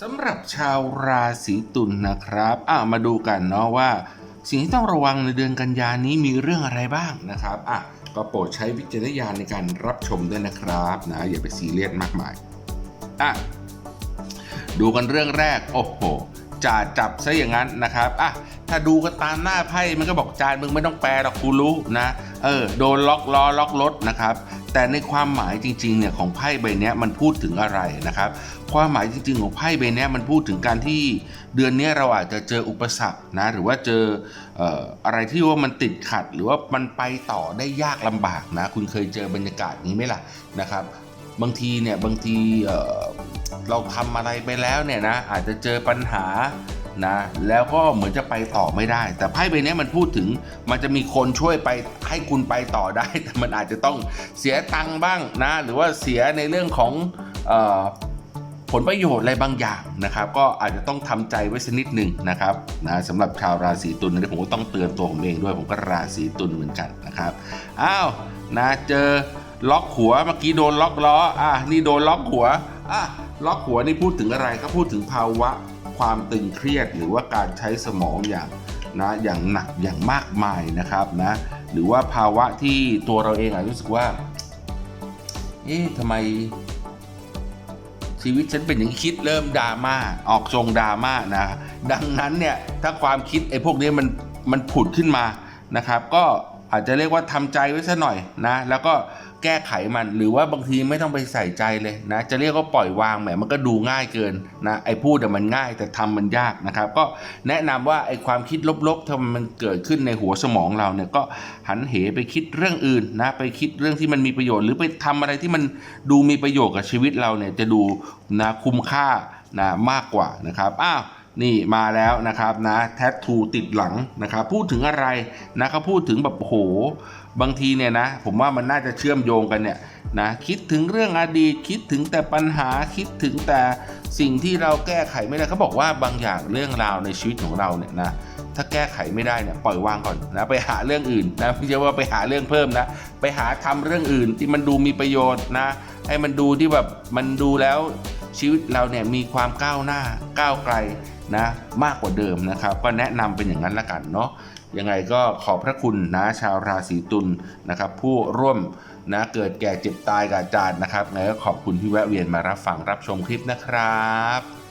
สำหรับชาวราศีตุลนะครับอะมาดูกันเนาะว่า สิ่งที่ต้องระวังในเดือนกันยานี้มีเรื่องอะไรบ้างนะครับอะก็โปรดใช้วิจารณญาณในการรับชมด้วยนะครับนะอย่าไปซีเรียสมากมายอะดูกันเรื่องแรกโอ้โหจ่าจับซะอย่างนั้นนะครับอะ ถ้าดูกันตามหน้าไพ่มันก็บอกจานมึงไม่ต้องแปลหรอกกูรู้นะเออโดนล็อกล้อล็อกรถนะครับแต่ในความหมายจริงๆเนี่ยของไพ่ใบเนี้ยมันพูดถึงอะไรนะครับ ความหมายจริง ๆ ของไพ่ใบเนี้ยมันพูดถึงการที่เดือนนี้เราอาจจะเจออุปสรรคนะหรือว่าเจออออะไรที่ว่ามันติดขัด หรือว่ามันไปต่อได้ยากลำบากนะ คุณเคยเจอบรรยากาศนี้ไหมล่ะนะครับ บางทีเนี่ยบางทีเเราทำอะไรไปแล้วเนี่ยนะอาจจะเจอปัญหา นะแล้วก็เหมือนจะไปต่อไม่ได้ แต่ไพ่ใบนี้มันพูดถึงมันจะมีคนช่วยไปให้คุณไปต่อได้ แต่มันอาจจะต้องเสียตังค์บ้างนะหรือว่าเสียในเรื่องของออผลประโยชน์อะไรบางอย่างนะครับ ก็อาจจะต้องทำใจไว้สักนิดหนึ่งนะครับนะสำหรับชาวราศีตุลนะผมก็ต้องเตือนตัวผมเองด้วย ผมก็ราศีตุลเหมือนกันนะครับอ้าวนะเจอล็อกหัวเมื่อกี้โดนล็อกล้ออะนี่โดนล็อกหัวอะล็อกหัวนี่พูดถึงอะไรก็พูดถึงภาวะ ความตึงเครียดหรือว่าการใช้สมองอย่างนะอย่างหนักอย่างมากมายนะครับนะหรือว่าภาวะที่ตัวเราเองอาจรู้สึกว่าเอ๊ะทำไม ชีวิตฉันเป็นอย่างนี้คิดเริ่มดราม่าออกทรงดราม่านะดังนั้นเนี่ยถ้าความคิดไอ้พวกนี้มันมันผุดขึ้นมานะครับ ก็ อาจจะเรียกว่าทำใจไว้ซะหน่อยนะ แล้วก็แก้ไขมันหรือว่าบางทีไม่ต้องไปใส่ใจเลยนะ จะเรียกว่าปล่อยวางแหมมันก็ดูง่ายเกินนะไอ้พูดแต่มันง่ายแต่ทำมันยากนะครับ ก็แนะนำว่าไอ้ความคิดลบๆถ้ามันเกิดขึ้นในหัวสมองเราเนี่ยก็หันเหไปคิดเรื่องอื่นนะไปคิดเรื่องที่มันมีประโยชน์ หรือไปทำอะไรที่มันดูมีประโยชน์กับชีวิตเราเนี่ยจะดูนะคุ้มค่านะมากกว่านะครับอ้าว นี่มาแล้วนะครับนะแทททูติดหลังนะครับพูดถึงอะไรนะเขาพูดถึงแบบโหบางทีเนี่ยนะผมว่ามันน่าจะเชื่อมโยงกันเนี่ยนะคิดถึงเรื่องอดีตคิดถึงแต่ปัญหาคิดถึงแต่สิ่งที่เราแก้ไขไม่ได้เขาบอกว่าบางอย่างเรื่องราวในชีวิตของเราเนี่ยนะถ้าแก้ไขไม่ได้เนี่ยปล่อยวางก่อนนะไปหาเรื่องอื่นนะไม่ใช่ว่าไปหาเรื่องเพิ่มนะไปหาทำเรื่องอื่นที่มันดูมีประโยชน์นะให้มันดูที่แบบมันดูแล้ว ชีวิตเราเนี่ยมีความก้าวหน้าก้าวไกลนะมากกว่าเดิมนะครับ ก็แนะนำเป็นอย่างนั้นละกันเนาะยังไงก็ขอบพระคุณนะชาวราศีตุลนะครับ ผู้ร่วมนะเกิดแก่เจ็บตายกับอาจารย์นะครับไงก็ขอบคุณที่แวะเวียนมารับฟังรับชมคลิปนะครับ